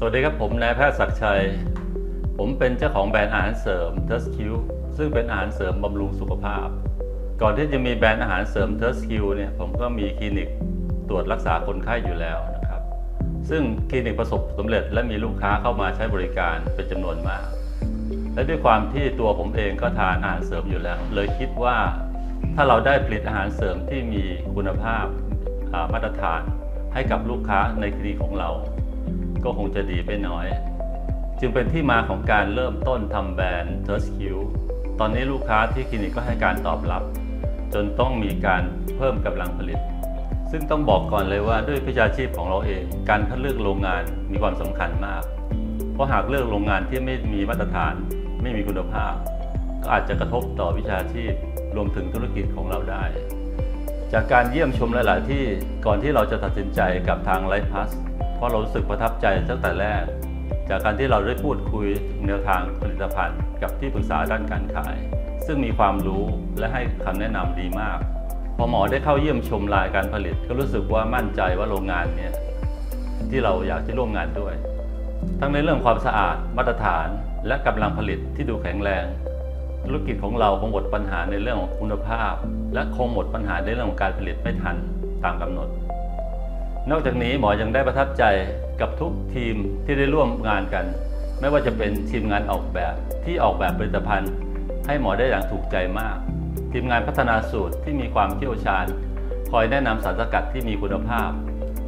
สวัสดีครับผมนายแพทย์ศักชัย ผมเป็นเจ้าของแบรนด์อาหารเสริม t u s q ซึ่งเป็นอาหารเสริมบำรุงสุขภาพ ก่อนที่จะมีแบรนด์อาหารเสริม t u s q เนี่ยผมก็มีคลินิกตรวจรักษาคนไข้อยู่แล้วนะครับ ซึ่งคลินิกประสบสำเร็จและมีลูกค้าเข้ามาใช้บริการเป็นจำนวนมาก และด้วยความที่ตัวผมเองก็ทานอาหารเสริมอยู่แล้ว เลยคิดว่าถ้าเราได้ผลิตอาหารเสริมที่มีคุณภาพมาตรฐานให้กับลูกค้าในคลินิกของเรา ก็คงจะดีไม่น้อย จึงเป็นที่มาของการเริ่มต้นทำแบรนด์ t u r s q ตอนนี้ลูกค้าที่คลินิกก็ให้การตอบรับ จนต้องมีการเพิ่มกำลังผลิต ซึ่งต้องบอกก่อนเลยว่าด้วยวิชาชีพของเราเอง การคัดเลือกโรงงานมีความสำคัญมาก เพราะหากเลือกโรงงานที่ไม่มีมาตรฐาน ไม่มีคุณภาพ ก็อาจจะกระทบต่อวิชาชีพรวมถึงธุรกิจของเราได้จากการเยี่ยมชมหลาย ๆ ที่ก่อนที่เราจะตัดสินใจกับทางไลฟ์พัส เพราะเรารู้สึกประทับใจตั้งแต่แรก จากการที่เราได้พูดคุยแนวทางผลิตภัณฑ์กับที่ปรึกษาด้านการขาย ซึ่งมีความรู้และให้คำแนะนำดีมาก พอหมอได้เข้าเยี่ยมชมรายการผลิต ก็รู้สึกว่ามั่นใจว่าโรงงานเนี่ยที่เราอยากจะร่วมงานด้วย ทั้งในเรื่องความสะอาดมาตรฐาน และกำลังผลิตที่ดูแข็งแรงธุรกิจของเราคงหมดปัญหาในเรื่องของคุณภาพ และคงหมดปัญหาในเรื่องของการผลิตไม่ทันตามกำหนด นอกจากนี้หมอยังได้ประทับใจกับทุกทีมที่ได้ร่วมงานกัน ไม่ว่าจะเป็นทีมงานออกแบบที่ออกแบบผลิตภัณฑ์ ให้หมอได้อย่างถูกใจมาก ทีมงานพัฒนาสูตรที่มีความเชี่ยวชาญ คอยแนะนำสารสกัดที่มีคุณภาพ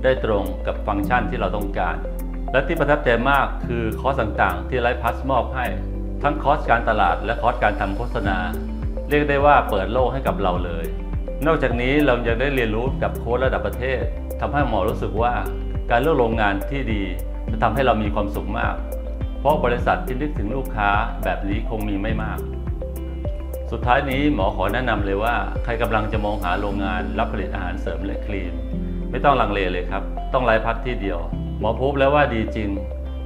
ได้ตรงกับฟังก์ชันที่เราต้องการ และที่ประทับใจมากคือคอร์สต่างๆ ที่ไลฟ์พัสมอบให้ ทั้งคอร์สการตลาดและคอร์สการทำโฆษณา เรียกได้ว่าเปิดโลกให้กับเราเลย นอกจากนี้เรายังได้เรียนรู้กับโค้ชระดับประเทศทำให้หมอรู้สึกว่าการเลือกโรงงานที่ดีจะทำให้เรามีความสุขมาก เพราะบริษัทที่นึกถึงลูกค้าแบบนี้คงมีไม่มาก สุดท้ายนี้หมอขอแนะนำเลยว่า ใครกำลังจะมองหาโรงงานรับผลิตอาหารเสริมและคลีนไม่ต้องลังเลเลยครับ ต้องไลฟ์พัดที่เดียว หมอพบแล้วว่าดีจริง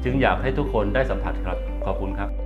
จึงอยากให้ทุกคนได้สัมผัสครับ ขอบคุณครับ